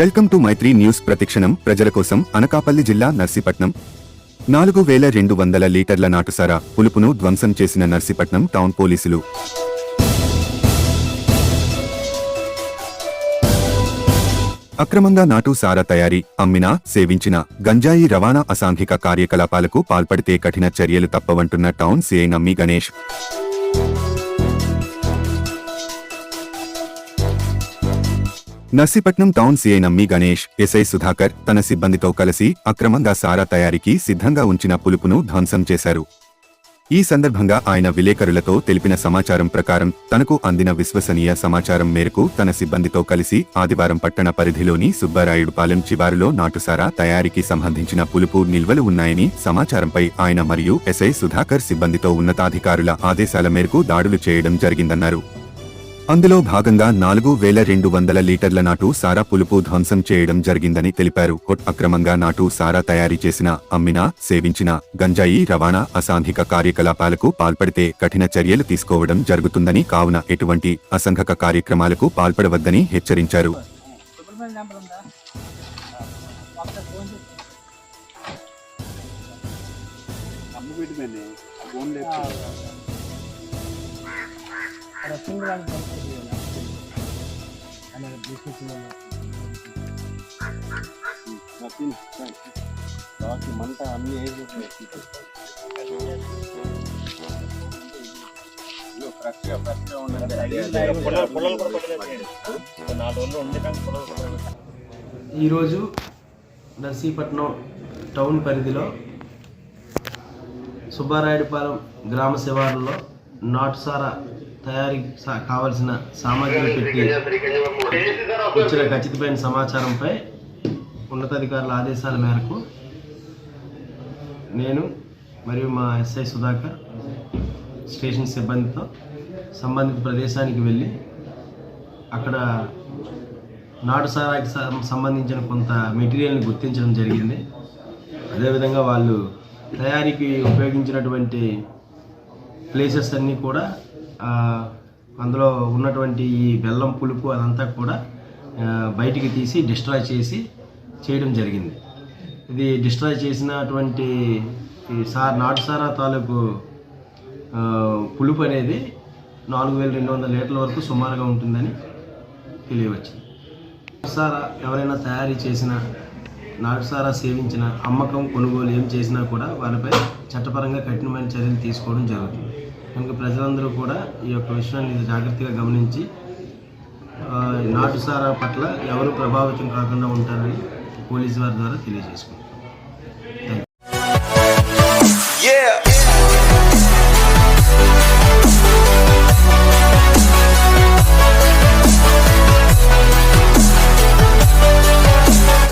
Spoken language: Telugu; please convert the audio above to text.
వెల్కమ్ టు మైత్రి న్యూస్ ప్రతిక్షణం. ప్రజల కోసం అనకాపల్లి జిల్లా నర్సీపట్నం. నాలుగు వేల రెండు వందల లీటర్ల నాటుసారా పులుపును ధ్వంసం చేసిన నర్సీపట్నం టౌన్ పోలీసులు. అక్రమంగా నాటు సారా తయారీ అమ్మినా సేవించిన గంజాయి రవాణా అసాంఘిక కార్యకలాపాలకు పాల్పడితే కఠిన చర్యలు తప్పవంటున్న టౌన్ సిఐ నమ్మి గణేష్. నర్సీపట్నం టౌన్ సీఐ నమ్మి గణేష్ ఎస్ఐ సుధాకర్ తన సిబ్బందితో కలిసి అక్రమంగా సారా తయారీకి సిద్ధంగా ఉంచిన పులుపును ధ్వంసం చేశారు. ఈ సందర్భంగా ఆయన విలేకరులతో తెలిపిన సమాచారం ప్రకారం తనకు అందిన విశ్వసనీయ సమాచారం మేరకు తన సిబ్బందితో కలిసి ఆదివారం పట్టణ పరిధిలోని సుబ్బారాయుడుపాలెం చివారులో నాటుసారా తయారీకి సంబంధించిన పులుపు నిల్వలు ఉన్నాయని సమాచారంపై ఆయన మరియు ఎస్ఐ సుధాకర్ సిబ్బందితో ఉన్నతాధికారుల ఆదేశాల మేరకు దాడులు చేయడం జరిగిందన్నారు. అందులో భాగంగా నాలుగు వేల రెండు వందల లీటర్ల నాటు సారా పులుపు ధ్వంసం చేయడం జరిగిందని తెలిపారు. కొట్ అక్రమంగా నాటు సారా తయారీ చేసిన అమ్మినా సేవించిన గంజాయి రవాణా అసాంఘిక కార్యకలాపాలకు పాల్పడితే కఠిన చర్యలు తీసుకోవడం జరుగుతుందని కావున ఎటువంటి అసంఘక కార్యక్రమాలకు పాల్పడవద్దని హెచ్చరించారు. ఫోన్ సింగిల్ అని మంట అన్ని ఫ్రెష్గా ఫ్రెష్గా ఈరోజు నర్సీపట్నం టౌన్ పరిధిలో సుబ్బారాయుడుపాలెం గ్రామ శివారులో నాటుసారా తయారీ సా- కావలసిన సామాగ్రి పెట్టి వచ్చిన ఖచ్చితమైన సమాచారంపై ఉన్నతాధికారుల ఆదేశాల మేరకు నేను మరియు మా ఎస్ఐ సుధాకర్ స్టేషన్ సిబ్బందితో సంబంధిత ప్రదేశానికి వెళ్ళి అక్కడ నాటు సారాకి సంబంధించిన కొంత మెటీరియల్ని గుర్తించడం జరిగింది. అదేవిధంగా వాళ్ళు తయారీకి ఉపయోగించినటువంటి ప్లేసెస్ అన్నీ కూడా అందులో ఉన్నటువంటి ఈ బెల్లం పులుపు అదంతా కూడా బయటికి తీసి డిస్ట్రాయ్ చేసి చేయడం జరిగింది. ఇది డిస్ట్రాయ్ చేసినటువంటి ఈ సార్ నాటు సారా తాలూకు పులుపు అనేది నాలుగు వేల రెండు వందల లీటర్ల వరకు సుమారుగా ఉంటుందని తెలియవచ్చింది. నాటుసారా ఎవరైనా తయారీ చేసిన నాటుసారా సేవించిన అమ్మకం కొనుగోలు ఏం చేసినా కూడా వారిపై చట్టపరంగా కఠినమైన చర్యలు తీసుకోవడం జరుగుతుంది. కనుక ప్రజలందరూ కూడా ఈ యొక్క విషయాన్ని జాగ్రత్తగా గమనించి నాటుసారా పట్ల ఎవరు ప్రభావితం కాకుండా ఉంటారని పోలీసు వారి ద్వారా తెలియజేసుకుంటారు